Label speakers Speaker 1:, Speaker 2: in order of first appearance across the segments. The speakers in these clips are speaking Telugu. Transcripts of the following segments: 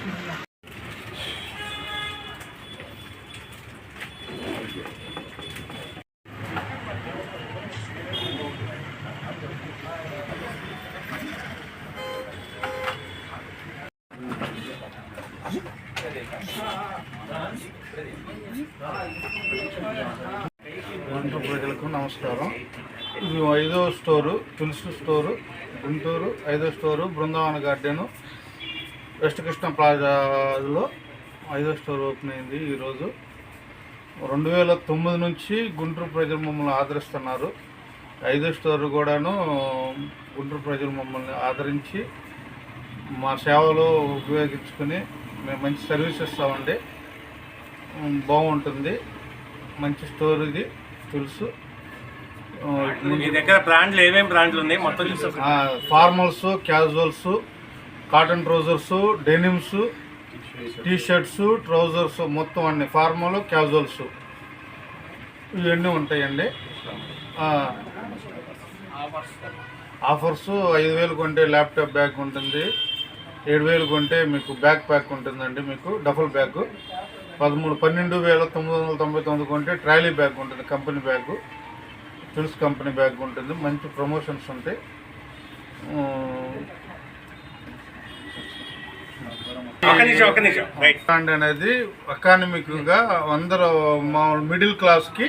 Speaker 1: ప్రజలకు నమస్కారం. ఐదో స్టోరు తులసి స్టోరు గుంటూరు ఐదో store Brindavan garden. West Krishna ప్లాజాలో ఐదో స్టోర్ ఓపెన్ అయింది ఈరోజు. రెండు వేల తొమ్మిది నుంచి గుంటూరు ప్రజలు మమ్మల్ని ఆదరిస్తున్నారు. ఐదో స్టోర్ కూడాను గుంటూరు ప్రజలు మమ్మల్ని ఆదరించి మా సేవలో ఉపయోగించుకుని మేము మంచి సర్వీస్ ఇస్తామండి. బాగుంటుంది. మంచి స్టోర్ ఇది తెలుసు.
Speaker 2: మీ దగ్గర బ్రాండ్లు ఏమేమి బ్రాండ్లు ఉన్నాయి? మొత్తం
Speaker 1: formals casuals cotton trousers denims T shirts trousers మొత్తం అన్ని ఫార్మల్ క్యాజువల్స్. ఇవన్నీ ఉంటాయండి. ఆఫర్స్ ఐదు వేలు కొంటే ల్యాప్టాప్ బ్యాగ్ ఉంటుంది. ఏడు వేలు కొంటే మీకు బ్యాగ్ ప్యాక్ ఉంటుందండి మీకు డబుల్ బ్యాగ్. పదమూడు పన్నెండు వేల తొమ్మిది వందల తొంభై తొమ్మిది కొంటే ట్రాలీ బ్యాగ్ ఉంటుంది company bag. Tulasi company bag ఉంటుంది మంచి ప్రమోషన్స్ ఉంటాయి.
Speaker 2: ఒక
Speaker 1: బ్రాండ్ అనేది ఎకానమిక్గా అందరూ మామూలు మిడిల్ క్లాస్కి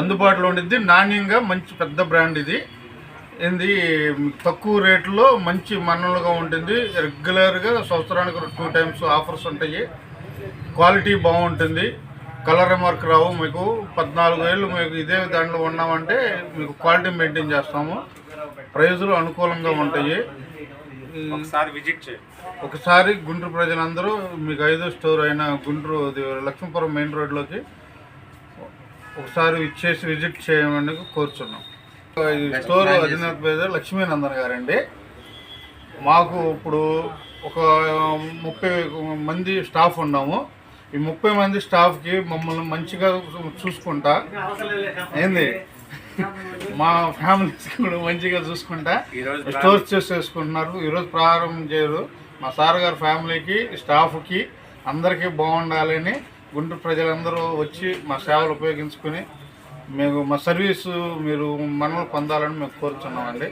Speaker 1: అందుబాటులో ఉండిద్ది. నాణ్యంగా మంచి పెద్ద బ్రాండ్ ఇది. ఏంది? తక్కువ రేట్లో మంచి మన్నలుగా ఉంటుంది. రెగ్యులర్గా సంవత్సరానికి టూ టైమ్స్ ఆఫర్స్ ఉంటాయి. క్వాలిటీ బాగుంటుంది. కలర్ రిమార్క్ రావు. మీకు పద్నాలుగు వేలు మీకు ఇదే దాంట్లో ఉన్నామంటే మీకు క్వాలిటీ మెయింటైన్ చేస్తాము. ప్రైజులు అనుకూలంగా ఉంటాయి.
Speaker 2: ఒకసారి విజిట్ చేయండి.
Speaker 1: ఒకసారి గుంటూరు ప్రజలందరూ మీకు ఐదో స్టోర్ అయిన గుంటూరు లక్ష్మీపురం మెయిన్ రోడ్లోకి ఒకసారి ఇచ్చేసి విజిట్ చేయమని కోరుచున్నాం. ఈ స్టోర్ అధినేత పేద లక్ష్మీనందన్ గారండి. మాకు ఇప్పుడు ఒక ముప్పై మంది స్టాఫ్ ఉన్నాము. ఈ ముప్పై మంది స్టాఫ్కి మమ్మల్ని మంచిగా చూసుకుంటా. ఏంది? మా ఫ్యామిలీస్ కూడా మంచిగా చూసుకుంటా.
Speaker 2: ఈరోజు
Speaker 1: స్టోర్స్ చేసేసుకుంటున్నారు. ఈరోజు ప్రారంభం చేయరు. మా సార్ గారి ఫ్యామిలీకి స్టాఫ్కి అందరికీ బాగుండాలని గుంటూరు ప్రజలందరూ వచ్చి మా సేవలు ఉపయోగించుకుని మేము మా సర్వీసు మీరు మనల్ని పొందాలని మేము కోరుతున్నామండి